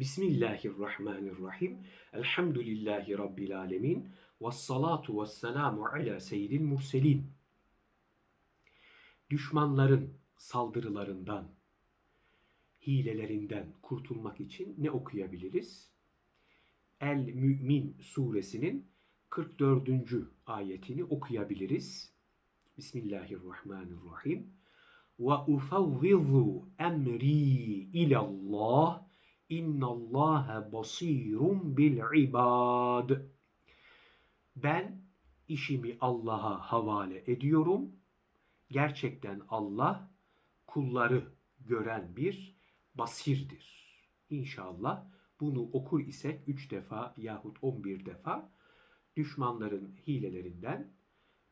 Bismillahirrahmanirrahim. Elhamdülillahi Rabbil alemin. Ve salatu ve selamu ala seyyidil murselin. Düşmanların saldırılarından, hilelerinden kurtulmak için ne okuyabiliriz? El Mümin suresinin 44. ayetini okuyabiliriz. Bismillahirrahmanirrahim. Ve ufavvizu emri ilallah İnnallâhe basîrun bil ibad. Ben işimi Allah'a havale ediyorum. Gerçekten Allah kulları gören bir basirdir. İnşallah bunu okur isek 3 defa yahut 11 defa düşmanların hilelerinden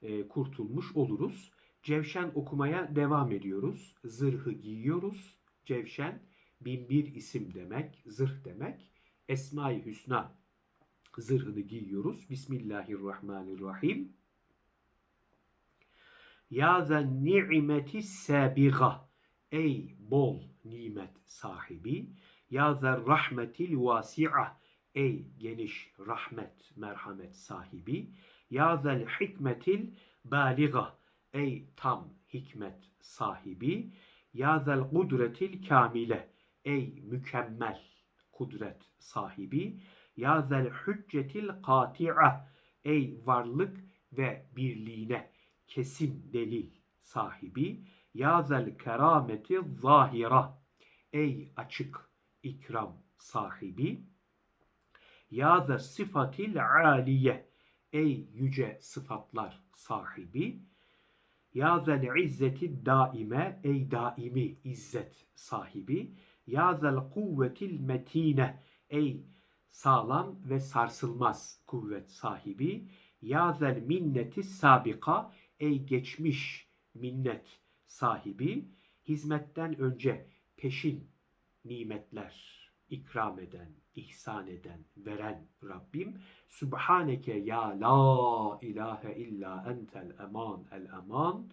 e, kurtulmuş oluruz. Cevşen okumaya devam ediyoruz. Zırhı giyiyoruz. Cevşen bin bir isim demek, zırh demek. Esma-i Hüsna zırhını giyiyoruz. Bismillahirrahmanirrahim. Ya zen ni'meti sabiga. Ey bol nimet sahibi. Ya zen rahmetil vasi'a. Ey geniş rahmet, merhamet sahibi. Ya zel hikmetil baliga. Ey tam hikmet sahibi. Ya zel kudretil kamile. Ey mükemmel kudret sahibi. Ya zel hüccetil kati'a. Ey varlık ve birliğine kesin delil sahibi. Ya zel kerameti zahira. Ey açık ikram sahibi. Ya zel sıfatil aliye. Ey yüce sıfatlar sahibi. Ya zel izzeti daime. Ey daimi izzet sahibi. Ya zel kuvvetil metine. Ey sağlam ve sarsılmaz kuvvet sahibi. Ya zel minneti sabika. Ey geçmiş minnet sahibi. Hizmetten önce peşin nimetler ikram eden, ihsan eden, veren Rabbim. Subhaneke ya la ilahe illa entel eman el eman.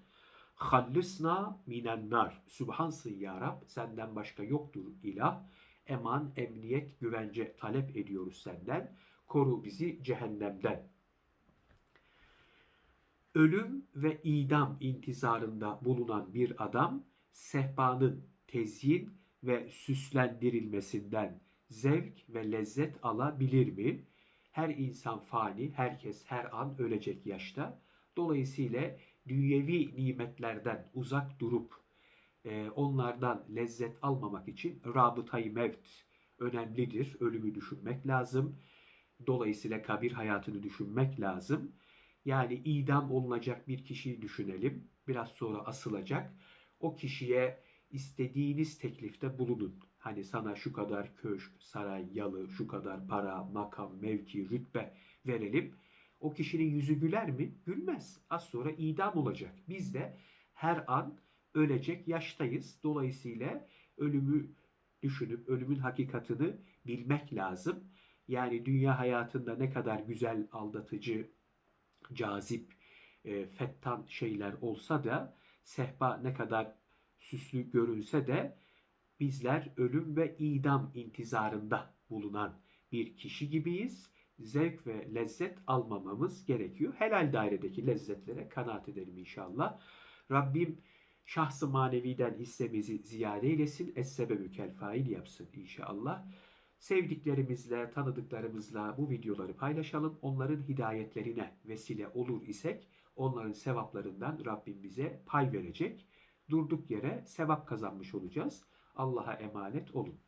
Hallisna minen nar. Sübhansın ya Rab. Senden başka yoktur ilah. Eman, emniyet, güvence talep ediyoruz senden. Koru bizi cehennemden. Ölüm ve idam intizarında bulunan bir adam sehpanın tezyin ve süslendirilmesinden zevk ve lezzet alabilir mi? Her insan fani, herkes her an ölecek yaşta. Dolayısıyla dünyevi nimetlerden uzak durup e, onlardan lezzet almamak için rabıtayı mevt önemlidir. Ölümü düşünmek lazım. Dolayısıyla kabir hayatını düşünmek lazım. Yani idam olunacak bir kişiyi düşünelim. Biraz sonra asılacak. O kişiye istediğiniz teklifte bulunun. Hani sana şu kadar köşk, saray, yalı, şu kadar para, makam, mevki, rütbe verelim. O kişinin yüzü güler mi? Gülmez. Az sonra idam olacak. Biz de her an ölecek yaştayız. Dolayısıyla ölümü düşünüp ölümün hakikatini bilmek lazım. Yani dünya hayatında ne kadar güzel, aldatıcı, cazip, e, fettan şeyler olsa da sehpa ne kadar süslü görünse de bizler ölüm ve idam intizarında bulunan bir kişi gibiyiz zevk ve lezzet almamamız gerekiyor. Helal dairedeki lezzetlere kanaat edelim inşallah. Rabbim şahsı maneviden hissemizi ziyade eylesin. Es-sebebü kel fail yapsın inşallah. Sevdiklerimizle, tanıdıklarımızla bu videoları paylaşalım. Onların hidayetlerine vesile olur isek onların sevaplarından Rabbim bize pay verecek. Durduk yere sevap kazanmış olacağız. Allah'a emanet olun.